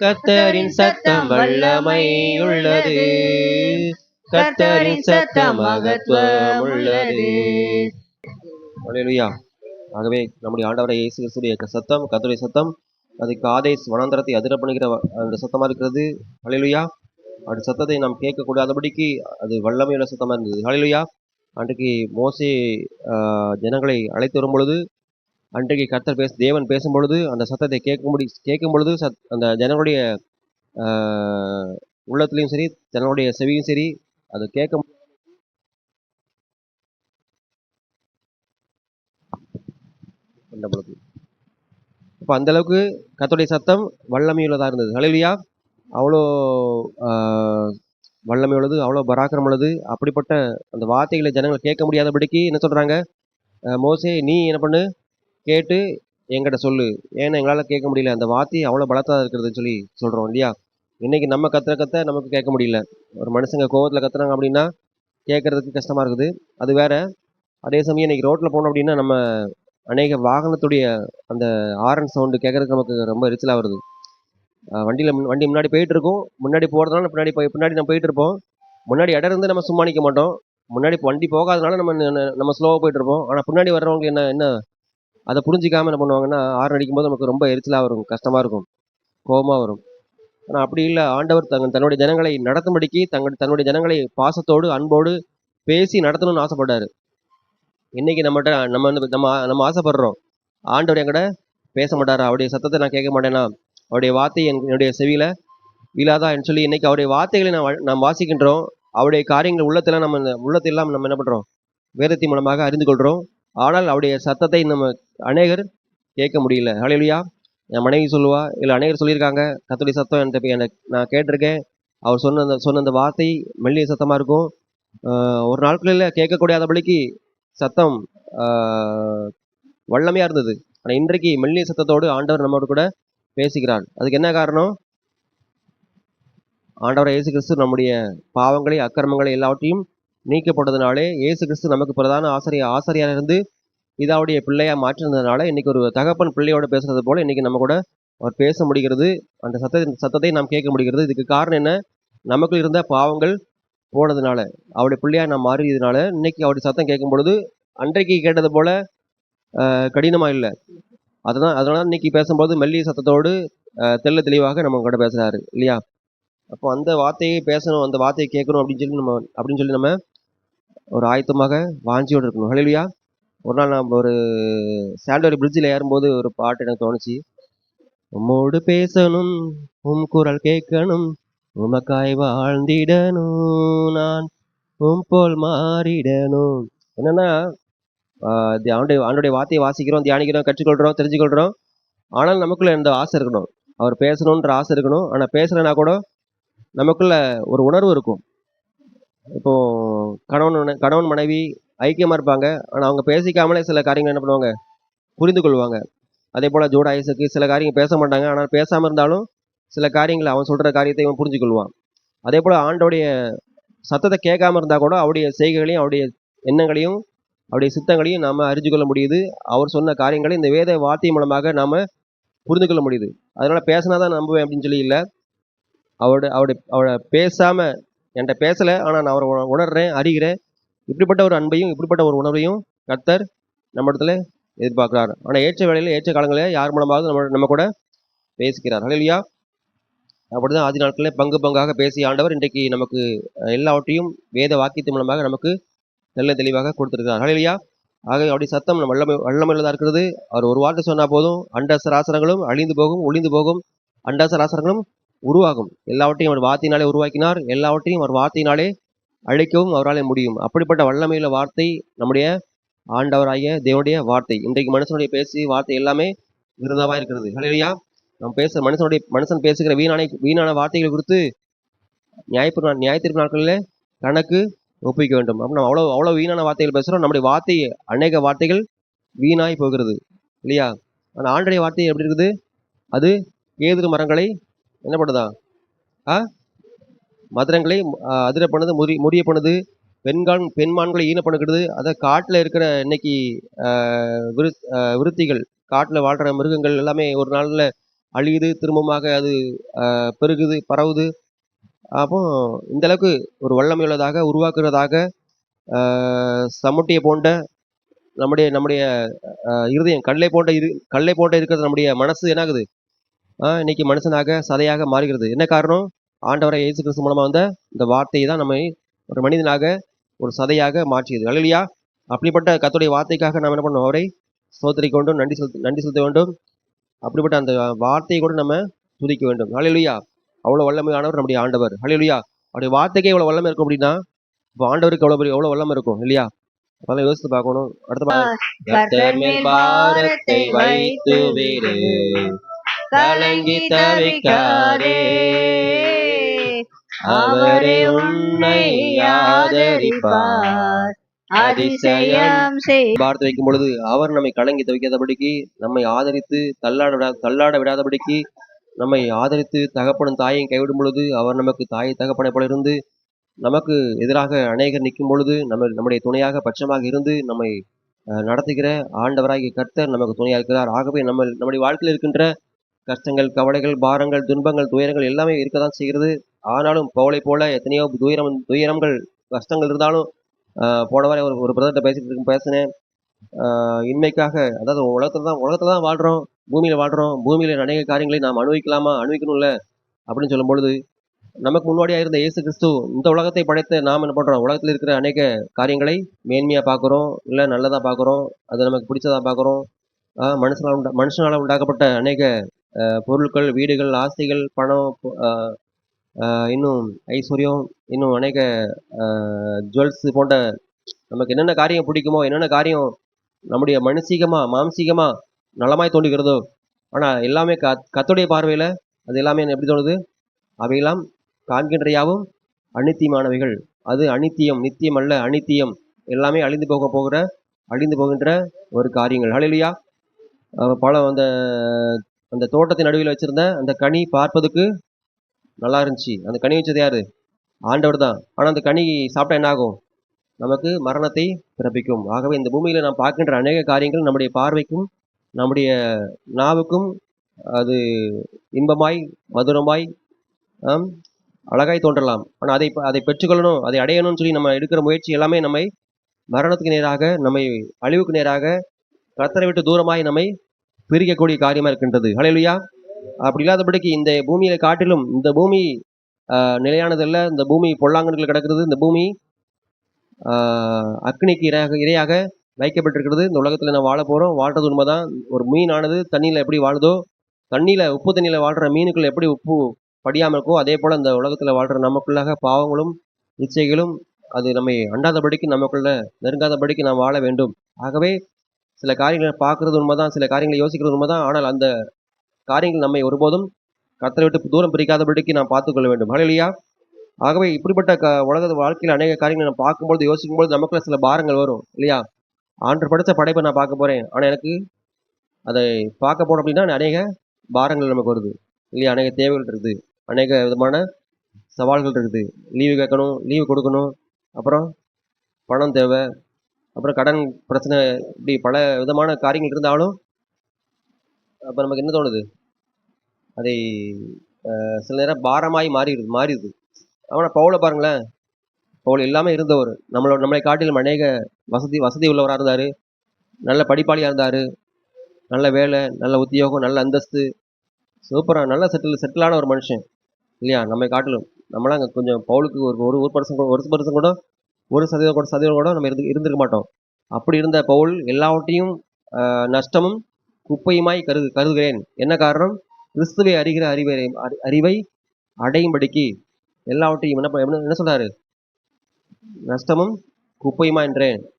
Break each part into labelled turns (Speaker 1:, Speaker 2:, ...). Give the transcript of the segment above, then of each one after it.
Speaker 1: கத்தரின் சத்தம் வல்லமை உள்ளது கத்தரின் சத்தம் மகத்துவம் உள்ளது ஆகவே நம்முடைய ஆண்டவரை இயேசு கிறிஸ்துடைய சத்தம் கத்தருடைய சத்தம் அது காதை வனாந்தரத்தை அதிர பண்ணுகிற அந்த சத்தமா இருக்கிறது. ஹலிலுயா அந்த சத்தத்தை நாம் கேட்கக்கூடாதபடிக்கு அது வல்லமையுள்ள சத்தமாக இருந்தது. ஹலிலுயா அன்றைக்கு மோசே ஆஹ், ஜனங்களை அழைத்து வரும் பொழுது அன்றைக்கு கர்த்தர் பேச தேவன் பேசும் பொழுது அந்த சத்தத்தை கேட்க முடி கேட்கும் பொழுது சத் அந்த ஜனங்களுடைய உள்ளத்துலையும் உள்ளத்துலேயும் சரி ஜனங்களுடைய செவியும் சரி அது கேட்க அந்த பொழுது அப்போ அந்த அளவுக்கு கத்தோடைய சத்தம் வல்லமையுள்ளதாக இருந்தது. ஹalleluya. அவ்வளோ வல்லமை உள்ளது அவ்வளோ பராக்கிரம் உள்ளது அப்படிப்பட்ட அந்த வார்த்தைகளை ஜனங்கள் கேட்க முடியாதபடிக்கு என்ன சொல்கிறாங்க மோசே நீ என்ன பண்ணு? கேட்டு என்கிட்ட சொல்லு. ஏன்னா எங்களால் கேட்க முடியல. அந்த வார்த்தை அவ்வளோ பலத்தாக இருக்கிறதுன்னு சொல்லி சொல்கிறோம் இல்லையா? இன்றைக்கி நம்ம கத்துற கத்த நமக்கு கேட்க முடியல. ஒரு மனுஷங்க கோவத்தில் கத்துறாங்க அப்படின்னா கேட்கறதுக்கு கஷ்டமாக இருக்குது. அது வேற. அதே சமயம் இன்னைக்கு ரோட்டில் போனோம் அப்படின்னா நம்ம அநேக வாகனத்துடைய அந்த ஆரன் சவுண்டு கேட்கறதுக்கு நமக்கு ரொம்ப எரிச்சலாக வருது. வண்டியில் வண்டி முன்னாடி போயிட்டு இருக்கோம் முன்னாடி போகிறதுனால பின்னாடி போய் பின்னாடி நம்ம போயிட்டு இருப்போம் முன்னாடி இடம் இருந்து நம்ம சும்மா நிற்க மாட்டோம். முன்னாடி வண்டி போகாதனால நம்ம நம்ம ஸ்லோவாக போயிட்டு இருப்போம் ஆனால் பின்னாடி வர்றவங்க என்ன என்ன அதை புரிஞ்சிக்காமல் என்ன பண்ணுவாங்கன்னா ஆறு அடிக்கும்போது நமக்கு ரொம்ப எரிச்சலாக வரும் கஷ்டமாக இருக்கும் கோபமாக வரும். ஆனால் அப்படி இல்லை. ஆண்டவர் தங்க தன்னுடைய ஜனங்களை நடத்தும்படிக்கு தங்கள் தன்னுடைய ஜனங்களை பாசத்தோடு அன்போடு பேசி நடத்தணும்னு ஆசைப்பட்டார் இன்னைக்கு நம்மகிட்ட நம்ம வந்து நம்ம நம்ம ஆசைப்படுறோம். ஆண்டவர் என்கிட்ட பேச மாட்டாரா? அவருடைய சத்தத்தை நான் கேட்க மாட்டேனா? அவருடைய வார்த்தை என்னுடைய செவியில் வீழாதா என்று சொல்லி இன்றைக்கி அவருடைய வார்த்தைகளை நான் நாம் வாசிக்கின்றோம். அவருடைய காரியங்கள் உள்ளத்தில் நம்ம உள்ளத்தை உள்ளத்தெல்லாம் நம்ம என்ன பண்ணுறோம் வேதத்தின் மூலமாக அறிந்து கொள்கிறோம் ஆனால் அவருடைய சத்தத்தை நம்ம அநேகர் கேட்க முடியல. ஹalleluya. என் மனைவி சொல்லுவா இல்லை அநேகர் சொல்லியிருக்காங்க. கத்துடைய சத்தம் என்கிட்ட எனக்கு நான் கேட்டிருக்கேன். அவர் சொன்ன அந்த சொன்ன அந்த வார்த்தை மெல்லிய சத்தமாக இருக்கும். ஒரு நாட்களில் கேட்கக்கூடாதபடிக்கு சத்தம் வல்லமையாக இருந்தது. ஆனால் இன்றைக்கு மெல்லிய சத்தத்தோடு ஆண்டவர் நம்மோடு கூட பேசுகிறார். அதுக்கு என்ன காரணம்? ஆண்டவர் இயேசு கிறிஸ்து நம்முடைய பாவங்களை அக்கிரமங்களை எல்லாவற்றையும் நீக்கப்பட்டதுனாலே இயேசு கிறிஸ்து நமக்கு பிரதான ஆசிரியர் ஆசிரியாக இருந்து இதாவுடைய பிள்ளையாக மாற்றினதுனால இன்றைக்கி ஒரு தகப்பன் பிள்ளையோட பேசுகிறது போல் இன்றைக்கி நம்ம கூட அவர் பேச முடிகிறது. அந்த சத்தத்தை சத்தத்தை நாம் கேட்க முடிகிறது. இதுக்கு காரணம் என்ன? நமக்குள் இருந்த பாவங்கள் போனதுனால அவருடைய பிள்ளையாக நாம் மாறியதுனால இன்றைக்கி அவருடைய சத்தம் கேட்கும் பொழுது அன்றைக்கு கேட்டது போல் கடினமாக இல்லை. அதனால் அதனால இன்னைக்கு பேசும்போது மெல்லிய சத்தத்தோடு தெல்ல தெளிவாக நம்ம கூட பேசுகிறாரு இல்லையா? அப்போ அந்த வார்த்தையை பேசணும் அந்த வார்த்தையை கேட்கணும் அப்படின்னு சொல்லி நம்ம அப்படின்னு சொல்லி நம்ம ஒரு ஆயத்தமாக வாஞ்சியோடு இருக்கணும் ஹalleluya ஒரு நாள் நம்ம ஒரு சாண்டோரி பிரிட்ஜில் ஏறும்போது ஒரு பாட்டு எனக்கு தோணுச்சு. உம்மோடு பேசணும் உம் குரல் கேட்கணும் உமக்காய் வாழ்ந்திடணும் நான் உம் போல் மாறிடணும். என்னன்னா ஆஹ் ஆண்டுடைய ஆண்டுடைய வார்த்தையை வாசிக்கிறோம் தியானிக்கிறோம் கற்றுக்கொள்கிறோம் தெரிஞ்சுக்கொள்கிறோம் ஆனால் நமக்குள்ள இந்த ஆசை இருக்கணும்? அவர் பேசணுன்ற ஆசை இருக்கணும். ஆனால் பேசலைன்னா கூட நமக்குள்ள ஒரு உணர்வு இருக்கும். இப்போ கணவன் மனை- கணவன் மனைவி ஐக்கியமாக இருப்பாங்க. ஆனால் அவங்க பேசிக்காமலே சில காரியங்கள் என்ன பண்ணுவாங்க? புரிந்து கொள்வாங்க. அதே போல் ஜோட ஐசக்கு சில காரியங்கள் பேச மாட்டாங்க. ஆனால் பேசாமல் இருந்தாலும் சில காரியங்களை அவன் சொல்கிற காரியத்தை இவன் புரிஞ்சு கொள்வான். அதே போல் ஆண்டோடைய சத்தத்தை கேட்காம இருந்தால் கூட அவருடைய செய்கைகளையும் அவருடைய எண்ணங்களையும் அவருடைய சித்தங்களையும் நாம் அறிஞ்சு கொள்ள முடியுது. அவர் சொன்ன காரியங்களை இந்த வேத வார்த்தை மூலமாக நாம் புரிந்து கொள்ள முடியுது. அதனால் பேசினா தான் நம்புவேன் அப்படின்னு சொல்லி இல்லை. அவரோட அவருடைய அவரை பேசாமல் என்கிட்ட பேசலை. ஆனால் நான் அவரை உண- உணர்றேன் அறிகிறேன். இப்படிப்பட்ட ஒரு அன்பையும் இப்படிப்பட்ட ஒரு உணர்வையும் கர்த்தர் நம்ம இடத்துல எதிர்பார்க்கிறார். ஆனால் ஏற்ற வேலையில் ஏற்ற காலங்களில் யார் மூலமாவது நம்ம நம்ம கூட பேசுகிறார். அப்படி தான் ஆதி நாட்களில் பங்கு பங்காக பேசிய ஆண்டவர் இன்றைக்கு நமக்கு எல்லாவற்றையும் வேத வாக்கியத்தின் மூலமாக நமக்கு நல்ல தெளிவாக கொடுத்துருக்கிறார். ஹலையா ஆக அவருடைய சத்தம் நம்ம வல்லமை வல்லமையுள்ளதா இருக்கிறது? அவர் ஒரு வார்த்தை சொன்னால் போதும். அண்ட சராசரங்களும் அழிந்து போகும் ஒளிந்து போகும். அண்ட சராசரங்களும் உருவாகும். எல்லாவற்றையும் அவர் வார்த்தையினாலே உருவாக்கினார். எல்லாவற்றையும் அவர் வார்த்தையினாலே அழிக்கவும் அவராலே முடியும். அப்படிப்பட்ட வல்லமையுள்ள வார்த்தை நம்முடைய ஆண்டவராகிய தேவனுடைய வார்த்தை. இன்றைக்கு மனுஷனுடைய பேசி வார்த்தை எல்லாமே விருதாவாக இருக்கிறது. ஹலையா நம்ம பேச மனுஷனுடைய மனுஷன் பேசுகிற வீணான வீணான வார்த்தைகள் குறித்து நியாயப்பு நாள் நியாயத்திற்கு நாட்களில் கணக்கு ஒப்பிக்க வேண்டும். அப்போ நம்ம அவ்வளோ அவ்வளோ வீணான வார்த்தைகள் பேசுகிறோம் நம்முடைய வார்த்தை அநேக வார்த்தைகள் வீணாய் போகிறது. இல்லையா? ஆனால் ஆண்டுடைய வார்த்தை எப்படி இருக்குது? அது கேதுரு மரங்களை என்ன பண்ணுதா? ஆ? மதுரங்களை அதிர பண்ணுது முறி முறிய பண்ணுது பெண்கான் பெண்மான்களை ஈன பண்ணுகிறது அதை காட்டில் இருக்கிற இன்னைக்கு விரு விருத்திகள் காட்டில் வாழ்கிற மிருகங்கள் எல்லாமே ஒரு நாளில் அழியுது திரும்பமாக அது பெருகுது பரவுது. அப்போ இந்த அளவுக்கு ஒரு வல்லமையுள்ளதாக உருவாக்குறதாக சமுட்டியை போன்ற நம்முடைய நம்முடைய இருதயம் கல்லை போன்ற இரு கல்லை போன்ற இருக்கிறது நம்முடைய மனசு என்னாகுது? இன்னைக்கு மனுஷனாக சதையாக மாறுகிறது. என்ன காரணம்? ஆண்டவரை இயேசு கிறிஸ்து மூலமாக வந்த இந்த வார்த்தையை தான் நம்மை ஒரு மனிதனாக ஒரு சதையாக மாற்றியது. அல்லையா அப்படிப்பட்ட கத்துடைய வார்த்தைக்காக நாம் என்ன பண்ணோம் அவரை சோதரிக்க வேண்டும் நன்றி செலுத்த நன்றி செலுத்த வேண்டும். அப்படிப்பட்ட அந்த வார்த்தையை கூட நம்ம துதிக்க வேண்டும். ஹalleluya அவ்வளோ வல்லமையானவர் நம்முடைய ஆண்டவர். ஹalleluya அவருடைய வார்த்தைக்கே இவ்வளோ வல்லமை இருக்கும் அப்படின்னா இப்போ ஆண்டவருக்கு எவ்வளோ பெரிய எவ்வளோ வல்லமை இருக்கும்? இல்லையா? அதெல்லாம் யோசித்து பார்க்கணும். அடுத்த
Speaker 2: பாரத்தை வைத்து கலங்கி தவிக்காரே அவரே உன்னை ஆதரிப்பார். அதிசயம்
Speaker 1: வைக்கும் பொழுது அவர் நம்மை கலங்கி தவிக்காதபடிக்கு நம்மை ஆதரித்து தள்ளாட விடா தள்ளாட விடாதபடிக்கு நம்மை ஆதரித்து தகப்பனும் தாயையும் கைவிடும் பொழுது அவர் நமக்கு தாயை தகப்பனை போல இருந்து நமக்கு எதிராக அநேகர் நிற்கும் பொழுது நம்ம நம்முடைய துணையாக பட்சமாக இருந்து நம்மை நடத்துகிற ஆண்டவராகிய கர்த்தர் நமக்கு துணையாக இருக்கிறார். ஆகவே நம்ம நம்முடைய வாழ்க்கையில் இருக்கின்ற கஷ்டங்கள் கவலைகள் பாரங்கள் துன்பங்கள் துயரங்கள் எல்லாமே இருக்க தான் செய்கிறது. ஆனாலும் பவளை போல எத்தனையோ துயரம் துயரங்கள் கஷ்டங்கள் இருந்தாலும் போன வாரம் ஒரு ஒரு பிரதர்கிட்ட பேசிட்டு பேசினேன். இன்மைக்காக அதாவது உலகத்தில் தான் உலகத்தில் தான் வாழ்கிறோம் பூமியில் வாழ்கிறோம் பூமியில் அநேக காரியங்களை நாம் அனுபவிக்கலாமா அனுபவிக்கணும்ல அப்படின்னு சொல்லும் பொழுது நமக்கு முன்னாடியாக இருந்த இயேசு கிறிஸ்து இந்த உலகத்தை படைத்த நாம் என்ன பண்ணுறோம் உலகத்தில் இருக்கிற அநேக காரியங்களை மேன்மையாக பார்க்குறோம் இல்லை நல்லதாக பார்க்குறோம் அது நமக்கு பிடிச்சதாக பார்க்குறோம். மனுஷனால் உண்டா மனுஷனால் உண்டாக்கப்பட்ட அநேக பொருட்கள் வீடுகள் ஆஸ்திகள் பணம் இன்னும் ஐஸ்வர்யம் இன்னும் அநேக ஜுவல்ஸ் போன்ற நமக்கு என்னென்ன காரியம் பிடிக்குமோ என்னென்ன காரியம் நம்முடைய மனசீகமாக மாம்சீகமாக நலமாய் தோன்றுகிறதோ ஆனால் எல்லாமே க கத்துடைய பார்வையில் அது எல்லாமே எப்படி தோணுது? அவையெல்லாம் காண்கின்ற யாவும் அனித்தியமானவைகள். அது அனித்தியம் நித்தியம் அல்ல அனித்தியம். எல்லாமே அழிந்து போக போகிற அழிந்து போகின்ற ஒரு காரியங்கள். அழிலியா பல அந்த அந்த தோட்டத்தின் நடுவில் வச்சிருந்த அந்த கனி பார்ப்பதுக்கு நல்லா இருந்துச்சு. அந்த கனி வச்சது யாரு? ஆண்டவர் தான். ஆனால் அந்த கனி சாப்பிட்டா என்ன ஆகும் நமக்கு மரணத்தை பிறப்பிக்கும். ஆகவே இந்த பூமியில் நாம் பார்க்கின்ற அநேக காரியங்கள் நம்முடைய பார்வைக்கும் நம்முடைய நாவுக்கும் அது இன்பமாய் மதுரமாய் அழகாய் தோன்றலாம். ஆனால் அதை அதை பெற்றுக்கொள்ளணும் அதை அடையணும்னு சொல்லி நம்ம எடுக்கிற முயற்சி எல்லாமே நம்மை மரணத்துக்கு நேராக நம்மை அழிவுக்கு நேராக கத்தரை விட்டு தூரமாய் நம்மை பிரிக்கக்கூடிய காரியமாக இருக்கின்றது. ஹalleluya அப்படி இல்லாதபடிக்கு இந்த பூமியை காட்டிலும் இந்த பூமி நிலையானதல்ல. இந்த பூமி பொல்லாங்கன்கள் கிடக்கிறது. இந்த பூமி அக்னிக்கு இரையாக இரையாக வைக்கப்பட்டிருக்கிறது. இந்த உலகத்தில் நான் வாழ போகிறோம் வாழ்றது உண்மைதான். ஒரு மீனானது தண்ணியில் எப்படி வாழுதோ தண்ணியில் உப்பு தண்ணியில் வாழ்கிற மீனுக்குள்ள எப்படி உப்பு படியாமல் இருக்கோ அதே போல் இந்த உலகத்தில் வாழ்கிற நமக்குள்ளாக பாவங்களும் இச்சைகளும் அது நம்மை அண்டாதபடிக்கு நமக்குள்ள நெருங்காதபடிக்கு நாம் வாழ வேண்டும். ஆகவே சில காரியங்களை பார்க்கறது உண்மைதான் சில காரியங்களை யோசிக்கிறது உண்மைதான். ஆனால் அந்த காரியங்கள் நம்மை ஒருபோதும் கத்தரை விட்டு தூரம் பிரிக்காதபடிக்கு நாம் பார்த்துக்கொள்ள வேண்டும். இல்லையா ஆகவே இப்படிப்பட்ட க உலக வாழ்க்கையில் அநேக காரியங்களை நான் பார்க்கும்போது யோசிக்கும்போது நமக்குள்ள சில பாரங்கள் வரும் இல்லையா? ஆண்டு படைத்த படைப்பை நான் பார்க்க போகிறேன் ஆனால் எனக்கு அதை பார்க்க போனோம் அப்படின்னா அநேக பாரங்கள் நமக்கு வருது இல்லையா? அநேக தேவைகள் இருக்குது அநேக விதமான சவால்கள் இருக்குது. லீவு கேட்கணும் லீவு கொடுக்கணும் அப்புறம் பணம் தேவை அப்புறம் கடன் பிரச்சனை இப்படி பல விதமான காரியங்கள் இருந்தாலும் அப்போ நமக்கு என்ன தோணுது? அதை சில நேரம் பாரமாய் மாறிடுது மாறிடுது. ஆனால் பவுலை பாருங்களேன். பவுல் எல்லாமே இருந்தவர். நம்மளோட நம்மளை காட்டிலும் அநேக வசதி வசதி உள்ளவராக இருந்தார். நல்ல படிப்பாளியாக இருந்தார். நல்ல வேலை நல்ல உத்தியோகம் நல்ல அந்தஸ்து. சூப்பராக நல்ல செட்டில் செட்டிலான ஒரு மனுஷன். இல்லையா? நம்மை காட்டிலும். நம்மளாம் அங்கே கொஞ்சம் பவுலுக்கு ஒரு ஒரு ஒரு பர்சன் கூட ஒரு பர்சன் கூட ஒரு சதவீதம் கூட சதவீதம் கூட நம்ம இருந்து இருந்திருக்க மாட்டோம். அப்படி இருந்த பவுல் எல்லாவற்றையும் நஷ்டமும் குப்பையுமாய் கருது கருதுகிறேன். என்ன காரணம்? கிறிஸ்துவை அறிகிற அறிவை அறி- அறிவை அடையும்படிக்கு எல்லாவற்றையும் என்ன என்ன என்ன சொல்றாரு? நஷ்டமும் குப்பையுமா என்றேன்.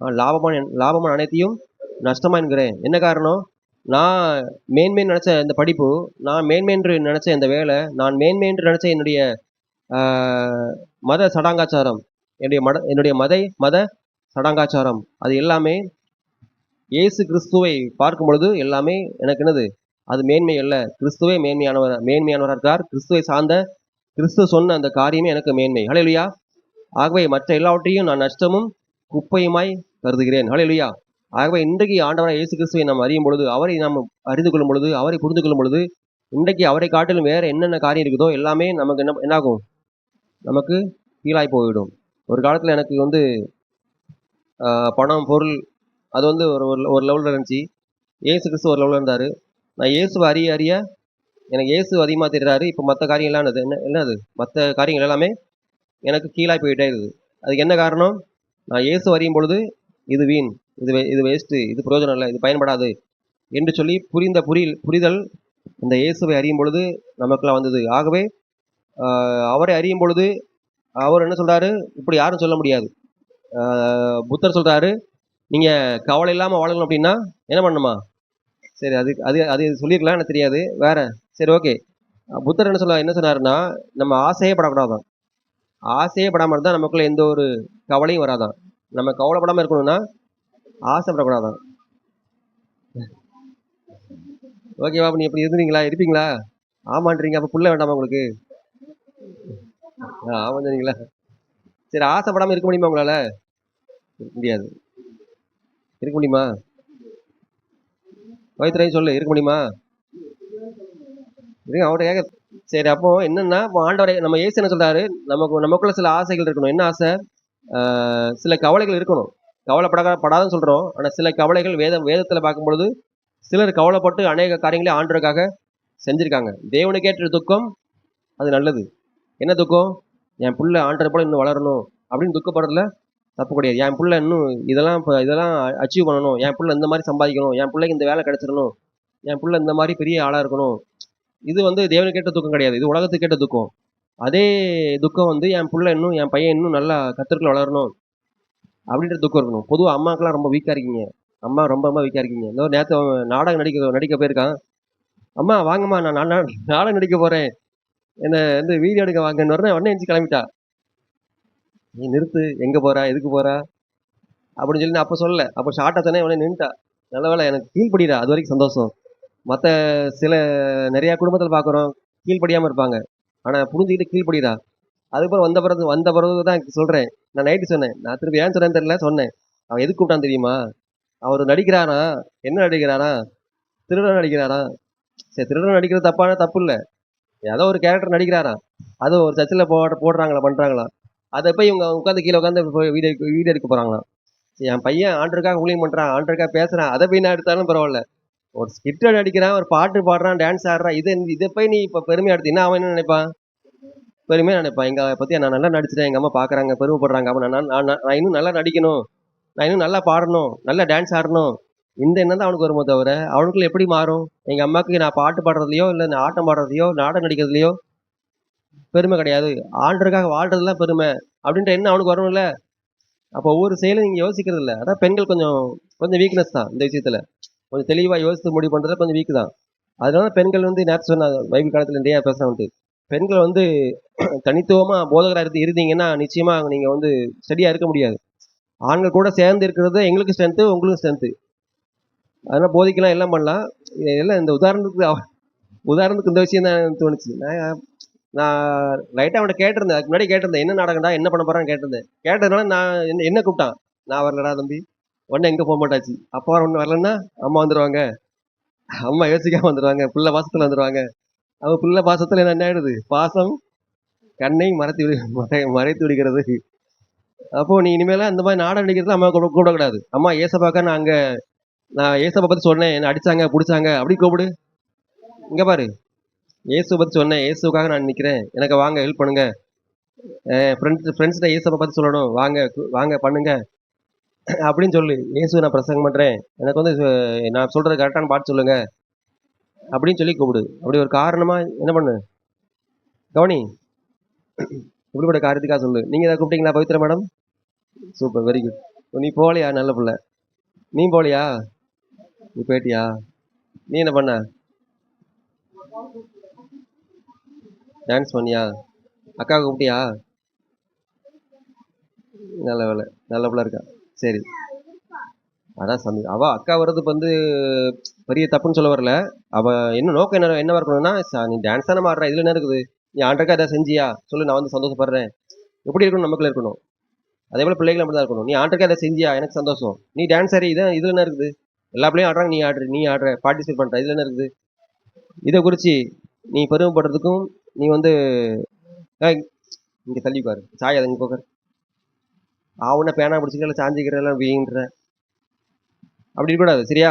Speaker 1: லாபமான லாபமான அனைத்தையும் நஷ்டமா என்கிறேன். என்ன காரணம்? நான் மேன்மேன் நினைச்ச இந்த படிப்பு நான் மேன்மை என்று நினைச்ச இந்த வேலை நான் மேன்மை என்று நினைச்ச என்னுடைய மத சடாங்காச்சாரம் என்னுடைய மத என்னுடைய மத மத சடங்காச்சாரம். அது எல்லாமே இயேசு கிறிஸ்துவை பார்க்கும் பொழுது எல்லாமே எனக்கு என்னது? அது மேன்மை அல்ல. கிறிஸ்துவே மேன்மையானவர் மேன்மையானவராக இருக்கார் கிறிஸ்துவை சார்ந்த கிறிஸ்து சொன்ன அந்த காரியமே எனக்கு மேன்மை. ஹalleluya. ஆகவே மற்ற எல்லாவற்றையும் நான் நஷ்டமும் குப்பையுமாய் கருதுகிறேன். ஹalleluya. ஆகவே இன்றைக்கு ஆண்டவராக இயேசு கிறிஸ்துவை நாம் அறியும் பொழுது அவரை நாம் அறிந்து கொள்ளும் பொழுது அவரை புரிந்து கொள்ளும் பொழுது இன்றைக்கு அவரை காட்டிலும் வேற என்னென்ன காரியம் இருக்குதோ எல்லாமே நமக்கு என்ன என்னாகும்? நமக்கு கீழாய் போய்விடும். ஒரு காலத்தில் எனக்கு வந்து பணம் பொருள் அது வந்து ஒரு ஒரு லெவலில் இருந்துச்சு. ஏசு கிறிஸ்து ஒரு லெவலில் இருந்தார். நான் இயேசுவை அறிய அறிய எனக்கு இயேசு அதிகமாக தெரிகிறாரு இப்போ மற்ற காரியங்கள்லாம் அது என்ன என்னது மற்ற காரியங்கள் எல்லாமே எனக்கு கீழாக போயிட்டே இருக்குது. அதுக்கு என்ன காரணம்? நான் இயேசு அறியும் பொழுது இது வீண் இது வே- இது வேஸ்ட்டு இது பிரயோஜனம் இல்லை இது பயன்படாது என்று சொல்லி புரிந்த புரியல் புரிதல் இந்த இயேசுவை அறியும் பொழுது நமக்குலாம் வந்தது. ஆகவே அவரை அறியும் பொழுது அவர் என்ன சொல்கிறாரு இப்படி யாரும் சொல்ல முடியாது. புத்தர் சொல்கிறாரு நீங்கள் கவலை இல்லாமல் வாழணும் அப்படின்னா என்ன பண்ணணுமா? சரி அது அது அது சொல்லியிருக்கலாம் எனக்கு தெரியாது. வேற சரி ஓகே. புத்தர் என்ன சொல்ல என்ன சொன்னாருன்னா நம்ம ஆசையே படக்கூடாதான் ஆசையே படாமல் இருந்தால் நமக்குள்ள எந்த ஒரு கவலையும் வராதான். நம்ம கவலைப்படாமல் இருக்கணும்னா ஆசைப்படக்கூடாதான். ஓகேவா நீ எப்படி இருந்தீங்களா இருப்பீங்களா? ஆமான்றீங்க அப்போ புள்ள வேண்டாமா உங்களுக்கு? ஆமாம் சரிங்களா. சரி ஆசைப்படாம இருக்க முடியுமா உங்களால? இருக்க முடியாது. இருக்க முடியுமா? வயிற்றுரை சொல்லு இருக்க முடியுமா? இருங்க அவட்ட கேட்க சரி அப்போ என்னன்னா ஆண்டவரை நம்ம ஏசு என்ன சொல்றாரு? நமக்கு நமக்குள்ள சில ஆசைகள் இருக்கணும். என்ன ஆசை? சில கவலைகள் இருக்கணும். கவலைப்படாத படாதுன்னு சொல்றோம். ஆனா சில கவலைகள் வேதம் வேதத்துல பார்க்கும்பொழுது சிலர் கவலைப்பட்டு அநேக காரியங்களை ஆண்டவருக்காக செஞ்சிருக்காங்க. தேவனுக்கேற்ற துக்கம் அது நல்லது. என்ன துக்கம்? என் புள்ள ஆண்டரை போல இன்னும் வளரணும். அப்படின்னு துக்கப்படுறதுல தப்பு கிடையாது. என் பிள்ளை இன்னும் இதெல்லாம் இப்போ இதெல்லாம் அச்சீவ் பண்ணணும். என் பிள்ளை இந்த மாதிரி சம்பாதிக்கணும். என் பிள்ளைக்கு இந்த வேலை கிடச்சிடணும். என் பிள்ளை இந்த மாதிரி பெரிய ஆளாக இருக்கணும். இது வந்து தேவனுக்கேற்ற துக்கம் கிடையாது. இது உலகத்துக்கு கேட்ட துக்கம். அதே துக்கம் வந்து என் பிள்ளை இன்னும் என் பையன் இன்னும் நல்லா கத்திரிக்கல வளரணும். அப்படின்ற துக்கம் இருக்கணும். பொதுவாக அம்மாக்கெல்லாம் ரொம்ப வீக்காக இருக்கீங்க. அம்மா ரொம்ப ரொம்ப வீக்காக இருக்கீங்க. இந்த நேற்று நாடகம் நடிக்க நடிக்க போயிருக்கான். அம்மா வாங்கம்மா நான் நாடகம் நடிக்க போகிறேன் என்ன வந்து வீடியோ எடுக்க வாங்கன்னு வரேன் உடனே எஞ்சி கிளம்பிட்டா. நீ நிறுத்து எங்கே போறா எதுக்கு போறா? அப்படின்னு சொல்லி நான் அப்போ சொல்லல. அப்போ ஷார்ட்டாக தானே உடனே நின்றுட்டா நல்ல வேலை எனக்கு கீழ்படிடா அது வரைக்கும் சந்தோஷம். மற்ற சில நிறையா குடும்பத்தில் பார்க்குறோம் கீழ்படியாமல் இருப்பாங்க. ஆனால் புரிஞ்சுக்கிட்டு கீழ்படிடா அதுக்கப்புறம் வந்த பிறகு வந்த பிறகு தான் சொல்கிறேன் நான் நைட்டு சொன்னேன். நான் திருப்பி ஏன் சொன்னேன்னு தெரியல சொன்னேன். அவன் எதுக்கு கூப்பிட்டான் தெரியுமா? அவர் நடிக்கிறானா என்ன நடிக்கிறானா திருடன் நடிக்கிறானா சரி திருடன் நடிக்கிறது தப்பான தப்பு இல்லை. ஏதோ ஒரு கேரக்டர் நடிக்கிறாரா? அது ஒரு சர்ச்சில் போட போடுறாங்களா பண்ணுறாங்களா அதை போய் இவங்க உட்காந்து கீழே உட்காந்து வீடியோ வீடியோ எடுக்க போகிறாங்களாம் என் பையன் ஆண்டருக்காக ஊழியம் பண்ணுறான் ஆண்டருக்காக பேசுகிறான் அதை போய் நான் எடுத்தாலும் பரவாயில்ல. ஒரு ஸ்கிட்ட நடிக்கிறான் ஒரு பாட்டு பாடுறான் டான்ஸ் ஆடுறான் இதை இதை போய் நீ இப்போ பெருமையாக எடுத்தீங்கன்னா அவன் என்ன நினைப்பான் பெருமையாக நினைப்பான் எங்கள் பற்றி நான் நல்லா நடிச்சிட்டேன் எங்கள் அம்மா பார்க்குறாங்க பெருமைப்படுறாங்க அப்போ நான் நான் நான் இன்னும் நல்லா நடிக்கணும் நான் இன்னும் நல்லா பாடணும் நல்லா டான்ஸ் ஆடணும். இந்த எண்ணம் தான் அவனுக்கு வருமோ தவிர அவனுக்குள்ள எப்படி மாறும்? எங்கள் அம்மாவுக்கு நான் பாட்டு பாடுறதுலையோ இல்லை நான் ஆட்டம் பாடுறதுலையோ நாடகம் நடிக்கிறதுலையோ பெருமை கிடையாது. ஆண்டருக்காக வாழ்றதுலாம் பெருமை. அப்படின்ற எண்ணம் அவனுக்கு வரும்ல அப்போ ஒவ்வொரு செயலும் நீங்கள் யோசிக்கிறது இல்லை அதான் பெண்கள் கொஞ்சம் கொஞ்சம் வீக்னஸ் தான் இந்த விஷயத்தில். கொஞ்சம் தெளிவாக யோசித்து முடிவு பண்ணுறது கொஞ்சம் வீக் தான். அதனால பெண்கள் வந்து நேற்று சொன்னாங்க பைபிள் காலத்தில் நிறையா பேசுகிறவன்ட்டு பெண்கள் வந்து தனித்துவமாக போதகராக இருந்து இருந்தீங்கன்னா நிச்சயமாக நீங்கள் வந்து ஸ்டடியாக இருக்க முடியாது. ஆண்கள் கூட சேர்ந்து இருக்கிறது எங்களுக்கு ஸ்ட்ரென்த்து உங்களுக்கு ஸ்ட்ரென்த்து அதனால் போதிக்கலாம் எல்லாம் பண்ணலாம். எல்லாம் இந்த உதாரணத்துக்கு உதாரணத்துக்கு இந்த விஷயம் தான் தோணுச்சு. நான் நான் லைட்டாக அவன்கிட்ட கேட்டிருந்தேன். அதுக்கு முன்னாடி கேட்டிருந்தேன். என்ன நாடகம்டா என்ன பண்ண போகிறான்னு கேட்டிருந்தேன். கேட்டதுனால நான் என்ன என்ன கூப்பிட்டான்? நான் வரலடா தம்பி. உடனே எங்கே போக மாட்டாச்சு. அப்பா ஒன்று வரலன்னா அம்மா வந்துடுவாங்க அம்மா யோசிக்காமல் வந்துடுவாங்க புள்ள பாசத்தில் வந்துடுவாங்க அவங்க புள்ள பாசத்தில் என்ன ஆகிடுது பாசம் கண்ணை மறைத்து விடு மறை- மறைத்து விடுகிறது. அப்போது நீ இனிமேலாம் இந்த மாதிரி நாடகம் நடிக்கிறது அம்மா கூட கூடக்கூடாது அம்மா ஏசப்பாக்கா நான் அங்கே நான் ஏசப்பா பற்றி சொன்னேன். என்ன அடிச்சாங்க பிடிச்சாங்க. அப்படி கூப்பிடு. இங்கே பாரு. இயேசு பற்றி சொன்னேன். இயேசுக்காக நான் நிற்கிறேன் எனக்கு வாங்க ஹெல்ப் பண்ணுங்க. ஃப்ரெண்ட்ஸ் ஃப்ரெண்ட்ஸ்கிட்ட இயேசுவை பற்றி சொல்லணும். வாங்க வாங்க பண்ணுங்க. அப்படின்னு சொல்லு. இயேசு நான் பிரசங்கம் பண்ணுறேன் எனக்கு வந்து நான் சொல்கிறது கரெக்டான பாட்டு சொல்லுங்க. அப்படின்னு சொல்லி கூப்பிடு. அப்படி ஒரு காரணமாக என்ன பண்ணு? கவனி. இப்படிப்பட்ட காரியத்துக்காக சொல்லு. நீங்கள் ஏதாவது கூப்பிட்டீங்களா Pavithra madam? Super very good நீ போகலையா நல்ல பிள்ளை? நீ போகலையா? நீ போயிட்டியா? நீ என்ன பண்ண? டான்ஸ் பண்ணியா? அக்கா கூப்பிட்டியா? நல்ல வேலை நல்ல பிள்ளை இருக்கா. சரி. அதான் சந்தி அவள் அக்கா வர்றதுக்கு வந்து பெரிய தப்புன்னு சொல்ல வரல. அவள் என்ன நோக்கம் என்ன என்னவா இருக்கணும்னா நீ டான்ஸ் தானே ஆடுற இதில் என்ன இருக்குது? நீ ஆண்டக்கா அதை செஞ்சியா? சொல்லு நான் வந்து சந்தோஷப்படுறேன். எப்படி இருக்கணும் நமக்குள்ள இருக்கணும். அதே போல் பிள்ளைகள் அப்படி தான் இருக்கணும். நீ ஆண்டக்கா அதை செஞ்சியா? எனக்கு சந்தோஷம். நீ டான்ஸ் ஆடி இதான் இதில் என்ன இருக்குது? எல்லா பிள்ளையும் ஆடுறாங்க நீ ஆடுற நீ ஆடுற பார்ட்டிசிபேட் பண்ற இதுல என்ன இருக்குது? இதை குறித்து நீ பெருமைப்படுறதுக்கும் நீ வந்து இங்கே இங்க தள்ளி சாய் அதை இங்கே உட்காரு ஆவுன பேனா பிடிச்சிக்கல சாஞ்சிக்கிறதெல்லாம் வீங்கிற அப்படி இருக்கக்கூடாது சரியா?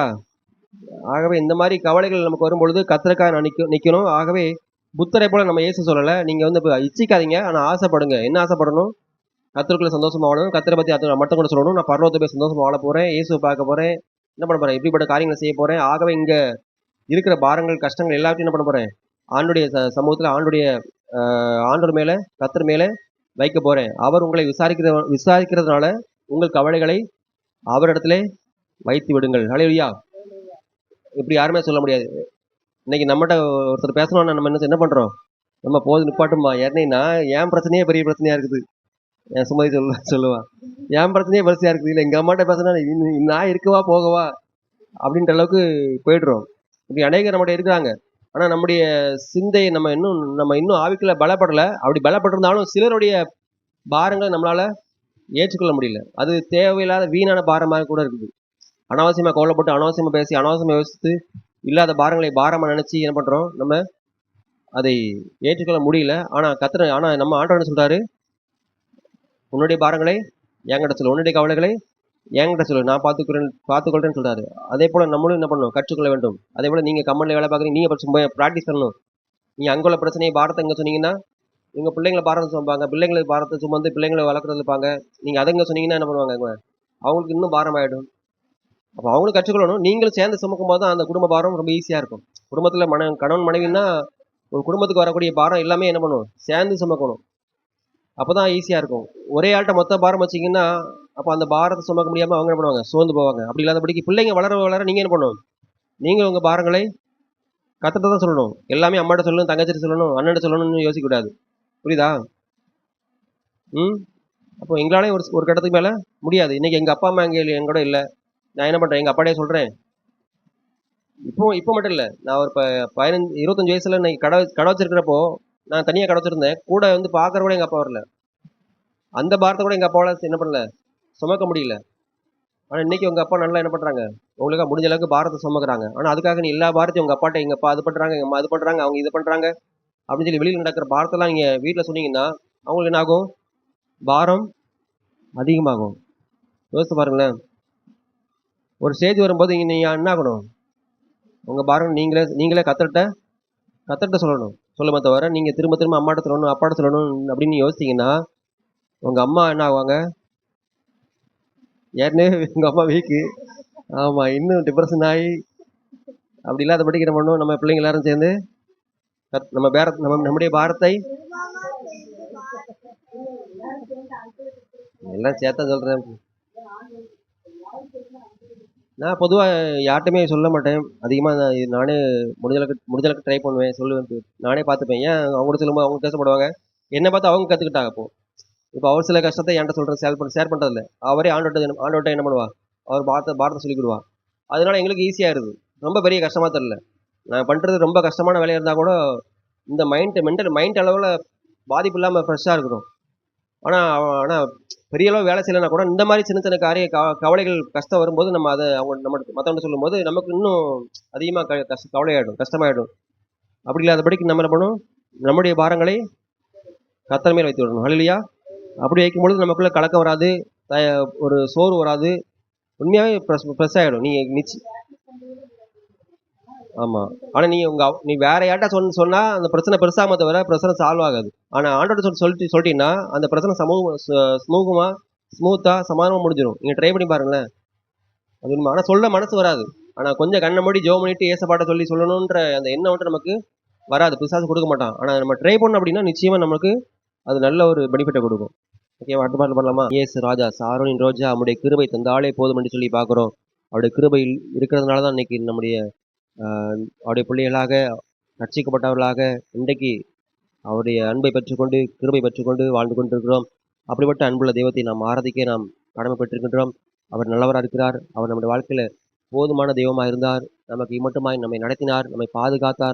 Speaker 1: ஆகவே இந்த மாதிரி கவலைகள் நமக்கு வரும்பொழுது கத்திரக்காய் நான் நிற்க நிற்கணும் ஆகவே புத்தரை போல நம்ம ஏசு சொல்லலை நீங்கள் வந்து இப்போ இச்சிக்காதீங்க ஆனால் ஆசைப்படுங்க. என்ன ஆசைப்படணும்? கத்தருக்குள்ள சந்தோஷமாக வாழணும். கத்தரை பற்றி அதை மட்டும் கூட சொல்லணும். நான் பரலோகத்தை போய் சந்தோஷமாக வாழ போகிறேன் இயேசுவை பார்க்க போகிறேன் என்ன பண்ண போகிறேன் இப்படிப்பட்ட காரியங்களை செய்ய போகிறேன் ஆகவே இங்கே இருக்கிற பாரங்கள் கஷ்டங்கள் எல்லாத்தையும் என்ன பண்ண போகிறேன் ஆண்டுடைய ச- சமூகத்தில் ஆண்டுடைய ஆண்டோர் மேலே கத்தர் மேலே வைக்க போகிறேன் அவர் உங்களை விசாரிக்கிற விசாரிக்கிறதுனால உங்கள் கவலைகளை அவரிடத்துல வைத்து விடுங்கள். ஹalleluya. இப்படி யாருமே சொல்ல முடியாது. இன்னைக்கு நம்மகிட்ட ஒருத்தர் பேசணும்னா நம்ம என்ன என்ன பண்ணுறோம் நம்ம போது நிப்பாட்டுமா ஏன்னா என் பிரச்சனையே பெரிய பிரச்சனையாக இருக்குது. என் சுமதி சொல்ல சொல்லுவா. என் பிரச்சனையே பிரச்சனையா இருக்குது. இல்லை எங்கள் அம்மாட்ட பேசினா இன்னும் நான் இருக்கவா போகவா அப்படின்ற அளவுக்கு போயிடுறோம். இப்படி அநேகர் நம்மகிட்ட இருக்கிறாங்க. ஆனால் நம்முடைய சிந்தையை நம்ம இன்னும் நம்ம இன்னும் ஆவிக்குள்ள பலப்படலை. அப்படி பலப்பட்டிருந்தாலும் சிலருடைய பாரங்களை நம்மளால் ஏற்றுக்கொள்ள முடியல. அது தேவையில்லாத வீணான பாரமாக கூட இருக்குது. அனாவசியமாக கவலைப்பட்டு அனாவசியமாக பேசி அனாவசியமாக யோசித்து இல்லாத பாரங்களை பாரமாக நினச்சி என்ன பண்ணுறோம் நம்ம அதை ஏற்றுக்கொள்ள முடியல. ஆனால் கத்துற ஆனால் நம்ம ஆண்டவன் என்ன உன்னுடைய பாரங்களை என்கிட்ட சொல்லு. உன்னுடைய கவலைகளை என்கிட்ட சொல்லு. நான் பார்த்துக்கிறேன் பார்த்துக்கொள்றேன்னு சொல்கிறாரு அதே போல் நம்மளும் என்ன பண்ணணும்? கற்றுக்கொள்ள வேண்டும். அதே போல் நீங்கள் கம்பெனில வேலை பார்க்குறீங்க நீங்கள் சும்மா ப்ராக்டிஸ் பண்ணணும். நீங்கள் அங்கே உள்ள பிரச்சனையை பாரத்தை இங்கே சொன்னீங்கன்னா எங்கள் பிள்ளைங்களை பாரத்தை சுமப்பாங்க. பிள்ளைங்களை பாரத்தை சுமந்து பிள்ளைங்களை வளர்க்குறது இருப்பாங்க. நீங்கள் அதை இங்கே சொன்னீங்கன்னா என்ன பண்ணுவாங்க அவங்களுக்கு இன்னும் பாரம் ஆகிடும் அப்போ அவங்களும் கற்றுக்கொள்ளணும். நீங்களும் சேர்ந்து சுமக்கும் போது தான் அந்த குடும்ப பாரம் ரொம்ப ஈஸியாக இருக்கும். குடும்பத்தில் மன கணவன் மனைவின்னா ஒரு குடும்பத்துக்கு வரக்கூடிய பாரம் எல்லாமே என்ன பண்ணும்? சேர்ந்து சுமக்கணும். அப்போ தான் ஈஸியாக இருக்கும். ஒரே ஆள்கிட்ட மொத்த பாரம் வச்சீங்கன்னா அப்போ அந்த பாரத்தை சுமக்க முடியாமல் அவங்க என்ன பண்ணுவாங்க? சோர்ந்து போவாங்க. அப்படி இல்லாதபடிக்கு பிள்ளைங்க வளர வளர நீங்கள் என்ன பண்ணணும்? நீங்கள் உங்கள் பாரங்களை கத்தட்ட தான் சொல்லணும். எல்லாமே அம்மாட்ட சொல்லணும் தங்கச்சிட்டு சொல்லணும் அண்ணன்ட்ட சொல்லணும்னு யோசிக்கக்கூடாது புரியுதா? ம்? அப்போ எங்களாலே ஒரு ஒரு கட்டத்துக்கு மேலே முடியாது. இன்றைக்கி எங்கள் அப்பா அம்மா எங்கே எங்கூட இல்லை. நான் என்ன பண்ணுறேன் எங்கள் அப்பாடே சொல்கிறேன் இப்போ இப்போ மட்டும் இல்லை. நான் ஒரு ப- பதினஞ்சு இருபத்தஞ்சு வயசில் இன்னைக்கு கடை கடை வச்சிருக்கிறப்போ நான் தனியாக கடை வச்சிருந்தேன். கூட வந்து பார்க்குற கூட எங்கள் அப்பா வரல. அந்த பாரத்தை கூட எங்கள் அப்பாவால் என்ன பண்ணல? சுமக்க முடியல. ஆனால் இன்றைக்கி உங்கள் அப்பா நல்லா என்ன பண்ணுறாங்க உங்களுக்கு முடிஞ்ச அளவுக்கு பாரத்தை சுமக்கிறாங்க. ஆனால் அதுக்காக நீ எல்லா பாரத்தையும் உங்கள் அப்பாட்ட எங்கள் அப்பா அது பண்ணுறாங்க எங்கள் அம்மா அது பண்ணுறாங்க அவங்க இது பண்ணுறாங்க அப்படின்னு சொல்லி வெளியில் நடக்கிற பாரத்தெல்லாம் நீங்கள் வீட்டில் சொன்னீங்கன்னா அவங்களுக்கு என்ன ஆகும்? பாரம் அதிகமாகும். யோசிச்சு பாருங்களேன். ஒரு ஸ்டேஜ் வரும்போது இங்கே நீங்கள் என்ன ஆகணும்? உங்கள் பாரம் நீங்களே நீங்களே கத்தட்ட கத்தட்ட சொல்லணும். சொல்லுமே தவிர நீங்கள் திரும்ப திரும்ப அம்மாட்ட சொல்லணும் அப்பாட்ட சொல்லணும் அப்படின்னு யோசிச்சீங்கன்னா உங்க அம்மா என்ன ஆகுவாங்க ஏற்கனவே உங்க அம்மா வீக்கு ஆமா இன்னும் டிப்ரெஷன் ஆகி அப்படி இல்லாதபடிக்கு என்ன பண்ணுவோம்? நம்ம பிள்ளைங்க எல்லாரும் சேர்ந்து கத்- நம்ம பேரத் நம்ம நம்முடைய பாரத்தை எல்லாம் சேர்த்தா சொல்றேன். நான் பொதுவாக யார்கிட்டையுமே சொல்ல மாட்டேன். அதிகமாக நான் இது நானே முடிஞ்சளவுக்கு முடிஞ்சளவுக்கு ட்ரை பண்ணுவேன் சொல்லுவேன். நானே பார்த்துப்பேன். ஏன்? அவங்க சொல்லும்போது அவங்க பேசப்படுவாங்க என்ன பார்த்து அவங்க கற்றுக்கிட்டாங்க அப்போது இப்போ அவர் சில கஷ்டத்தை என்கிட்ட சொல்றது ஷேர் பண்ண ஷேர் பண்ணுறதில்ல அவரே ஆண்டோட்ட ஆண்டோட்ட என்ன பண்ணுவா? அவர் பார்த்த பாரத்தை சொல்லி கொடுவா அதனால எங்களுக்கு ஈஸியாகிருது ரொம்ப பெரிய கஷ்டமாக தெரில நான் பண்ணுறது ரொம்ப கஷ்டமான வேலையாக இருந்தால் கூட இந்த மைண்ட் மென்டல் மைண்ட் அளவில் பாதிப்பு இல்லாமல் ஃப்ரெஷ்ஷாக இருக்கிறோம் ஆனால் ஆனால் பெரிய அளவு வேலை செய்யலைன்னா கூட இந்த மாதிரி சின்ன சின்ன காரிய க- கவலைகள் கஷ்டம் வரும்போது நம்ம அதை அவங்க நம்ம மற்றவங்க சொல்லும்போது நமக்கு இன்னும் அதிகமாக க கஷ்ட கவலையாயிடும் கஷ்டமாயிடும். அப்படி இல்லாதபடிக்கு நம்ம என்ன பண்ணணும் நம்முடைய பாரங்களை கத்தர் மேல் வைத்து விடணும். ஹலிலியா அப்படி வைக்கும்பொழுது நமக்குள்ள கலக்கம் வராது ஒரு சோறு வராது. உண்மையாவே ப்ரெஸ் ப்ரெஸ் ஆகிடும் நீ நிச்சு ஆமாம் ஆனால் நீ உங்கள் நீ வேற யார்ட்டா சொன்ன சொன்னால் அந்த பிரச்சனை பெருசாக தவிர பிரச்சனை சால்வ் ஆகாது. ஆனால் ஆண்டோட சொல்லி சொல்லிட்டு சொல்லிட்டீங்கன்னா அந்த பிரச்சனை சமூக ஸ்மூகமாக ஸ்மூத்தாக சமாதானமாக முடிஞ்சிடும் நீங்கள் ட்ரை பண்ணி பாருங்களேன். அது உண்மை. ஆனால் சொல்ல மனசு வராது. ஆனால் கொஞ்சம் கண்ணை மூடி ஜோ பண்ணிட்டு ஏசப்பாட்டை சொல்லி சொல்லணுன்ற அந்த எண்ணம் வந்துட்டு நமக்கு வராது. பிசாசு கொடுக்க மாட்டான். ஆனால் நம்ம ட்ரை பண்ணோம் அப்படின்னா நிச்சயமாக நமக்கு அது நல்ல ஒரு பெனிஃபிட்டை கொடுக்கும். ஓகேவா அடுத்த பாட்டு பண்ணலாமா ஏசு ராஜா சாரோனின் ரோஜா அவருடைய கிருபை தந்தாலே போதும் என்று சொல்லி பார்க்குறோம். அவருடைய கிருபை இருக்கிறதுனால தான் இன்னைக்கு நம்முடைய அவருடைய பிள்ளைகளாக ரட்சிக்கப்பட்டவர்களாக இன்றைக்கு அவருடைய அன்பை பெற்றுக்கொண்டு கிருபை பெற்றுக்கொண்டு வாழ்ந்து கொண்டிருக்கிறோம். அப்படிப்பட்ட அன்புள்ள தெய்வத்தை நாம் ஆராதிக்க நாம் கடமைப்பட்டிருக்கின்றோம். அவர் நல்லவராக இருக்கிறார். அவர் நம்முடைய வாழ்க்கையில் போதுமான தெய்வமாக இருந்தார். நமக்கு இம்மட்டுமாய் நம்மை நடத்தினார். நம்மை பாதுகாத்தார்.